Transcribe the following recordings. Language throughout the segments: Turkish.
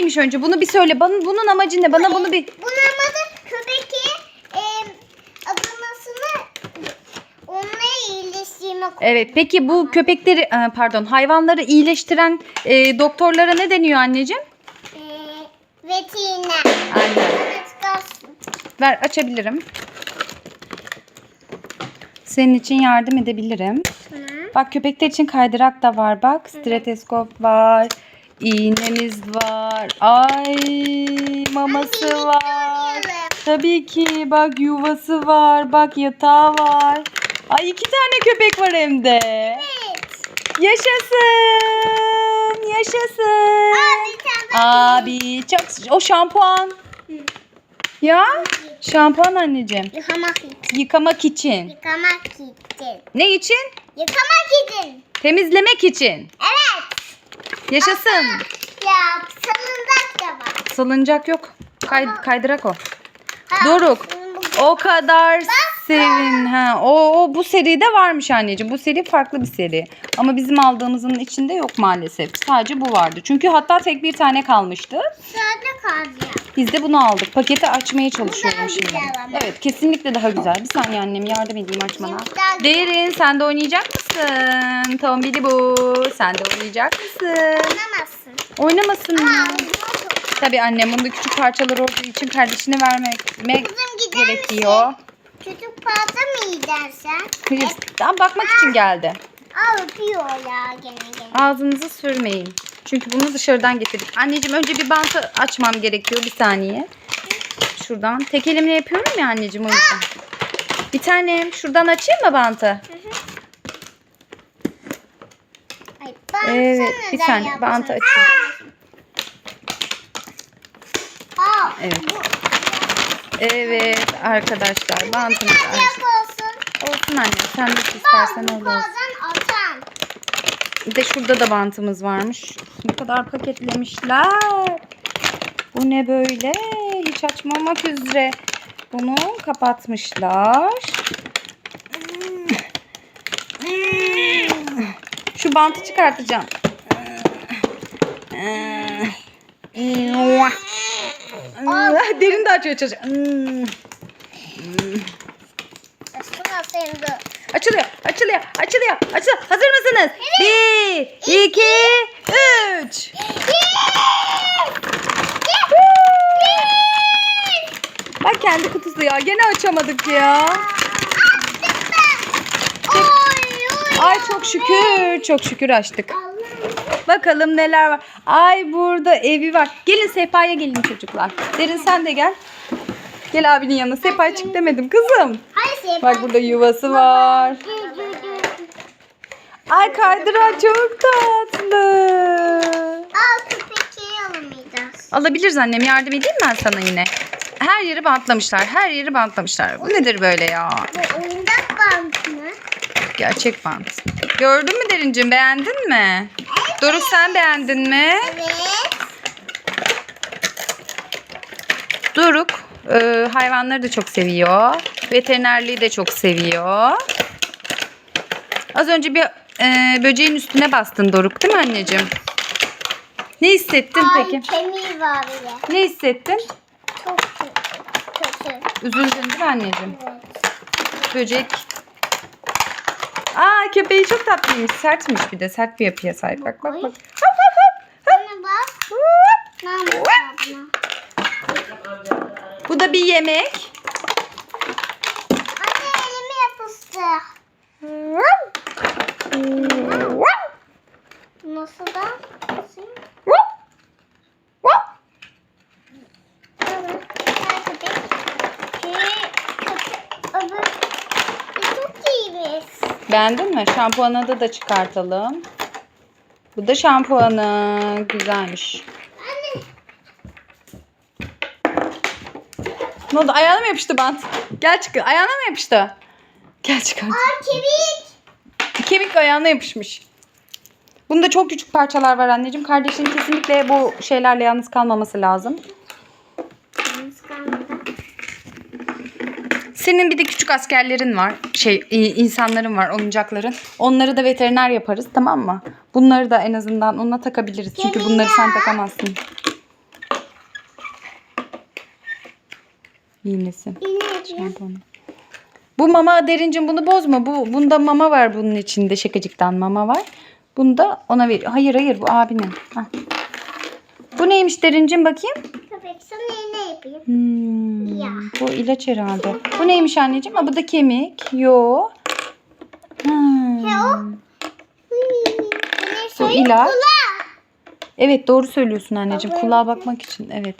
neymiş önce? Bunu bir söyle. Bana, bunun amacı ne? Bana bunu bir... Bunun amacı köpeki e, adılmasını onları iyileştirmek. Evet. Peki bu köpekleri e, pardon hayvanları iyileştiren e, doktorlara ne deniyor anneciğim? E, veteriner. Aynen. Ver açabilirim. Senin için yardım edebilirim. Hı. Bak köpekler için kaydırak da var bak. Streteskop var. İğnemiz var. Ay maması var. Tabii ki bak yuvası var. Bak yatağı var. Ay iki tane köpek var hem de. Yaşasın. Yaşasın. Abi çok o şampuan. Ya şampuan anneciğim. Yıkamak için. Yıkamak için. Yıkamak için. Ne için? Yıkamak için. Temizlemek için. Evet. Yaşasın. Ya salındak da var. Salıncak yok. Kay, kaydırak o. Ha, Doruk. O kadar sevin. Ha, o, o bu seride varmış anneciğim. Bu seri farklı bir seri. Ama bizim aldığımızın içinde yok maalesef. Sadece bu vardı. Çünkü hatta tek bir tane kalmıştı. Sade kalacak. Biz de bunu aldık. Paketi açmaya çalışıyorum şimdi. Evet kesinlikle daha güzel. Bir saniye annem yardım edeyim açmana. Derin sen de oynayacak mısın? Tombili bu. Sen de oynayacak mısın? Oynamazsın. Oynamasın mı? Tabii annem bunda küçük parçalar olduğu için kardeşine vermek me- Kızım gider gerekiyor. Çocuk fazla mı gidersen? Hayır, Daha bakmak için geldi. Aa öpüyor ya gene gene. Ağzınızı sürmeyin. Çünkü bunu dışarıdan getirdik. Anneciğim önce bir bantı açmam gerekiyor. Bir saniye. Şuradan. Tek elimle yapıyorum ya anneciğim o yüzden. Bir tanem şuradan açayım mı bantı? Ay, Evet, bir neden saniye, yapsın? bantı açayım. Aa, Evet. bu Evet arkadaşlar bantımız ne açtı. yapıyorsun? Olsun anne sen de istersen öyle olsun. Bir de şurada da bantımız varmış. Ne kadar paketlemişler. Bu ne böyle? Hiç açmamak üzere. Bunu kapatmışlar. Şu bantı çıkartacağım. Derin de açıyor. Şuna sevdi. Açılıyor, açılıyor, açılıyor, açılıyor. Hazır mısınız? Bir, iki, üç. Bak kendi kutusu ya. Gene açamadık ya. Ay çok şükür, çok şükür açtık. Bakalım neler var. Ay burada evi var. Gelin sehpaya gelin çocuklar. Derin sen de gel. Gel abinin yanına. Sehpaya çık demedim kızım. Hayır sevdi. Bak burada yuvası var. Ay kaydırak çok tatlı. Al köpeği alamayacağız. Alabiliriz annem. Yardım edeyim ben sana yine? Her yeri bantlamışlar. Her yeri bantlamışlar. Bu nedir böyle ya? Bu oyuncak bant mı? Gerçek bant. Gördün mü Derincim? Beğendin mi? Doruk sen beğendin mi? Evet. Doruk e, hayvanları da çok seviyor. Veterinerliği de çok seviyor. Az önce bir e, böceğin üstüne bastın Doruk değil mi anneciğim? Ne hissettin Ay peki? kemiği var bile. Ne hissettin? Çok kötü. Üzüldün değil mi anneciğim? Evet. Böcek. Aa köpeği çok tatlıymış. Sertmiş bir de. Sert bir yapıya sahip. Bak bak bak. Bana bak. Ne yapacağım buna? Bu da bir yemek. Anne elime yapıştı. Nasıl da? Nasıl? Evet. Gel köpek. Köpek. Köpek. Öbür. Bu Çok iyiymiş. Beğendin mi? Şampuanı da çıkartalım. Bu da şampuanı. Güzelmiş. Anne. Ne oldu? Ayağına mı yapıştı bant? Gel çık. Ayağına mı yapıştı? Gel çıkar. Aa kemik. Kemik ayağına yapışmış. Bunda çok küçük parçalar var anneciğim. Kardeşin kesinlikle bu şeylerle yalnız kalmaması lazım. Senin bir de küçük askerlerin var. Şey e, insanların var, oyuncakların. Onları da veteriner yaparız tamam mı? Bunları da en azından ona takabiliriz. Çünkü bunları sen takamazsın. İğnesi. Bu mama derincim bunu bozma. Bu bunda mama var bunun içinde. Şakacıktan mama var. Bunu da ona ver. Hayır hayır bu abinin. Heh. Bu neymiş derincim bakayım? Köpek sana iğne yapayım. Hmm. Bu ilaç herhalde. Bu neymiş anneciğim? Aa, bu da kemik. Yo. Hmm. Bu ilaç. Evet doğru söylüyorsun anneciğim. Kulağa bakmak için. Evet.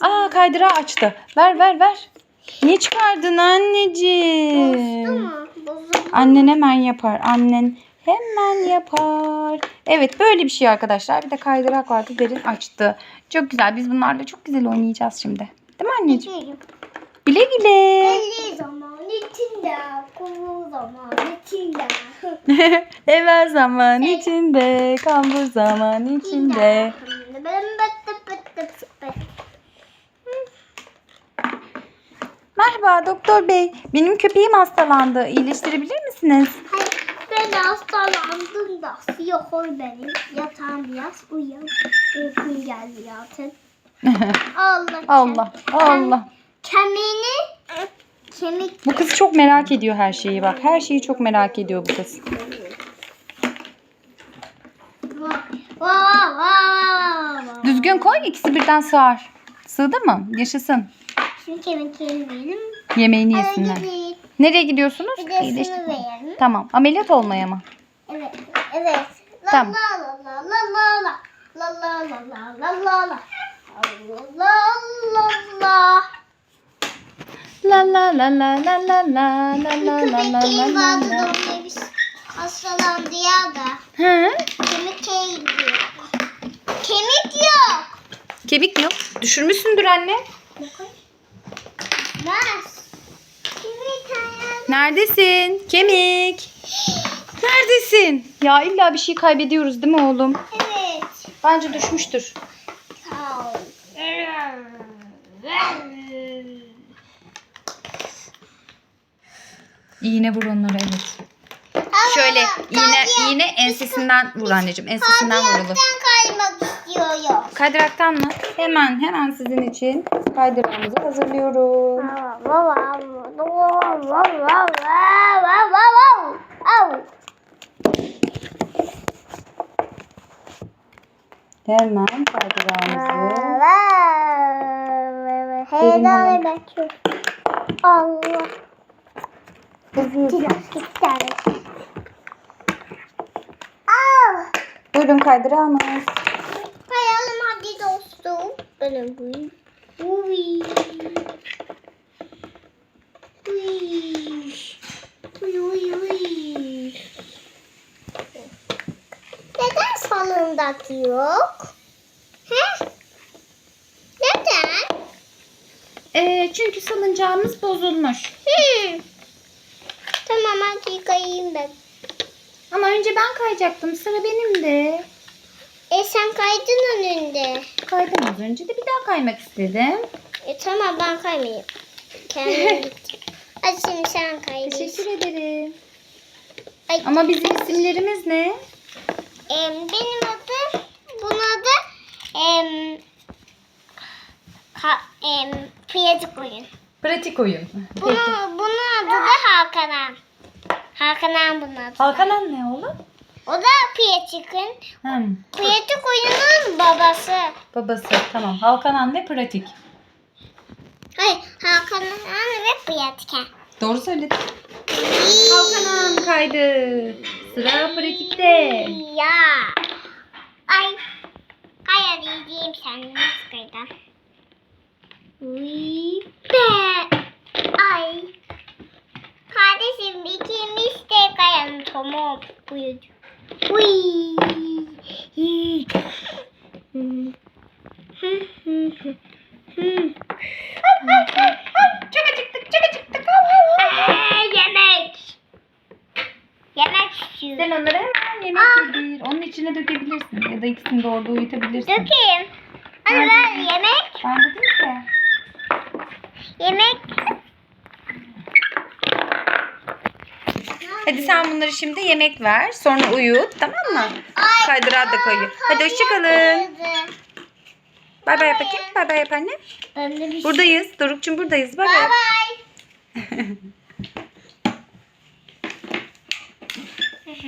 Aa kaydırağı açtı. Ver ver ver. Niye çıkardın anneciğim? Bozdu mu? Bozuldu. Annen hemen yapar. Annen hemen yapar. Evet böyle bir şey arkadaşlar. Bir de kaydırak vardı. Derin açtı. Çok güzel. Biz bunlarla çok güzel oynayacağız şimdi. Değil mi anneciğim? Gidelim. Güle güle. Belli zaman içinde, kuru zaman içinde. Evvel zaman içinde, kambur zaman içinde. Merhaba doktor bey. Benim köpeğim hastalandı. İyileştirebilir misiniz? Ben hastalandım da siyah oy benim. Yatağım biraz uyan. Uykum geldi zaten. Allah. Allah Allah. Kemiğini kemik Bu kız çok merak ediyor her şeyi bak. Her şeyi çok merak ediyor bu kız. Düzgün koy ikisi birden sığar. Sığdı mı? Yaşasın. Şimdi kemikleri verelim. Yemeğini yesinler. Nereye gidiyorsunuz? Bir de İyileştir- şunu verelim. Tamam. Ameliyat olmaya mı? Evet, evet. La Tamam. la la la la la la. La la la la la la la. Allah Allah. La la la la la la la la la la la köpeğim la vardı la. biz hastalandı ya da. Hı? Kemik yok. Kemik yok. Kemik yok. Düşürmüşsündür anne. Nas. Kemik hayal. Neredesin? Kemik. Neredesin? Ya illa bir şey kaybediyoruz değil mi oğlum? Evet. Bence düşmüştür. İğne vur onlara evet. Şöyle iğne iğne ensesinden vur anneciğim. Ensesinden vurulur. Kaydıraktan kaymak istiyorum. Kaydıraktan mı? Hemen hemen sizin için kaydırağımızı hazırlıyorum. Hemen kaydırağımızı. Buyurun kaydırağımız. Kayalım hadi dostum. Benim bu. Uy. Salındaki yok? He? Neden? Ee, çünkü salıncağımız bozulmuş. Hmm. Tamam hadi kayayım ben. Ama önce ben kayacaktım. Sıra benim de. E sen kaydın önünde. Kaydım az önce de bir daha kaymak istedim. E tamam ben kaymayayım. Kendim. Hadi şimdi sen kaydın. Teşekkür ederim. Ay, Ama bizim isimlerimiz ne? em, benim adım, adı em, ha, em, Piyatik oyun. Pratik oyun. Bunu, bunun adı da Hakan Hakan Han bunun adı. Halkalan ne oğlum? O da Piyatik'in, Hmm. Piyatik oyunun babası. Babası tamam. Halkanan ve pratik. Hayır, Hakan Han ve Piyatik. Doğru söyledin. Halkanan kaydı. Sıra pratikte. Ya. Ay. Kay arayacağım seni nasıl kaydan? Uy be. Ay. Kardeşim ikimiz de kayalım tamam. Buyur. Uy. Çok acıktık çok acıktık. Aa, yemek. Yemek istiyorum. Sen onları hemen yemek yedir. Onun içine dökebilirsin. Ya da ikisini de orada uyutabilirsin. Dökeyim. Hadi ver yemek. Ben dedim ki. Yemek. Hadi sen bunları şimdi yemek ver. Sonra uyut tamam mı? Ay, da koyuyor. Hadi hoşçakalın. Bay bay yap bakayım. Bay bay yap anne. Ben bir Buradayız. Doruk'cum buradayız. Bay bay.